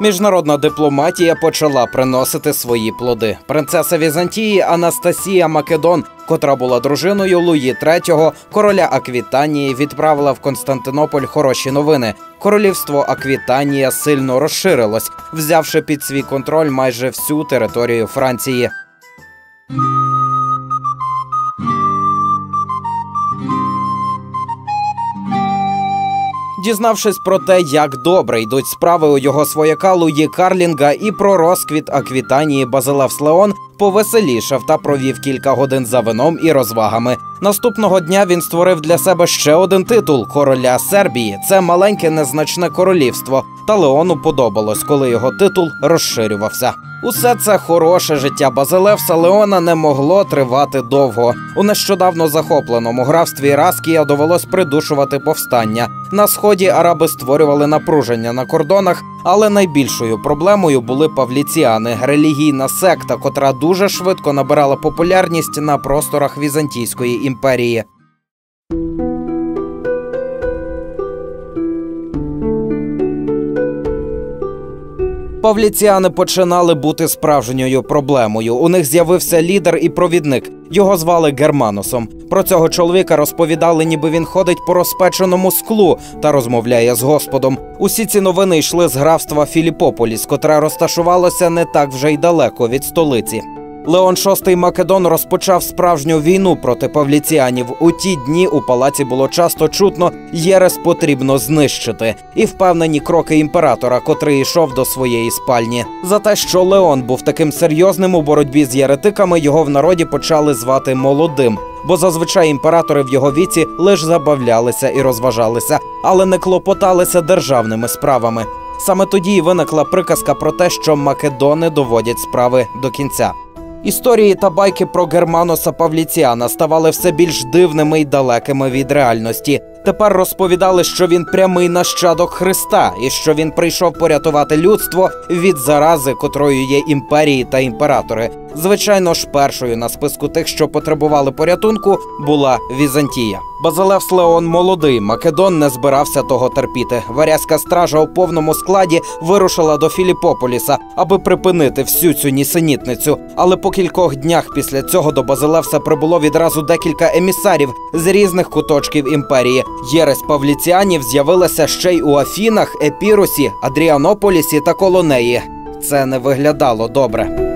Міжнародна дипломатія почала приносити свої плоди. Принцеса Візантії Анастасія Македон, котра була дружиною Луї III, короля Аквітанії, відправила в Константинополь хороші новини. Королівство Аквітанія сильно розширилось, взявши під свій контроль майже всю територію Франції. Дізнавшись про те, як добре йдуть справи у його свояка Луї Карлінга і про розквіт Аквітанії Базилевс Леон, повеселішав та провів кілька годин за вином і розвагами. Наступного дня він створив для себе ще один титул короля Сербії. Це маленьке незначне королівство. Та Леону подобалось, коли його титул розширювався. Усе це хороше життя Базилевса Леона не могло тривати довго. У нещодавно захопленому графстві Раскія довелось придушувати повстання. На сході араби створювали напруження на кордонах, але найбільшою проблемою були павліціани, релігійна секта, котра дуже швидко набирала популярність на просторах Візантійської імперії. Павліціани починали бути справжньою проблемою. У них з'явився лідер і провідник. Його звали Германосом. Про цього чоловіка розповідали, ніби він ходить по розпеченому склу та розмовляє з Господом. Усі ці новини йшли з графства Філіпополіс, котре розташувалося не так вже й далеко від столиці. Леон VI Македон розпочав справжню війну проти павліціанів. У ті дні у палаці було часто чутно Єрес потрібно знищити, і впевнені кроки імператора, котрий йшов до своєї спальні. За те, що Леон був таким серйозним у боротьбі з єретиками, його в народі почали звати молодим. Бо зазвичай імператори в його віці лише забавлялися і розважалися, але не клопоталися державними справами. Саме тоді й виникла приказка про те, що македони доводять справи до кінця. Історії та байки про Германоса Павліціана ставали все більш дивними й далекими від реальності. Тепер розповідали, що він прямий нащадок Христа і що він прийшов порятувати людство від зарази, котрою є імперії та імператори. Звичайно ж, першою на списку тих, що потребували порятунку, була Візантія. Базилевс Леон молодий Македон не збирався того терпіти. Варязька стража у повному складі вирушила до Філіпополіса, аби припинити всю цю нісенітницю. Але по кількох днях після цього до Базилевса прибуло відразу декілька емісарів з різних куточків імперії. Єресь Павліціанів з'явилася ще й у Афінах, Епірусі, Адріанополісі та Колонеї. Це не виглядало добре.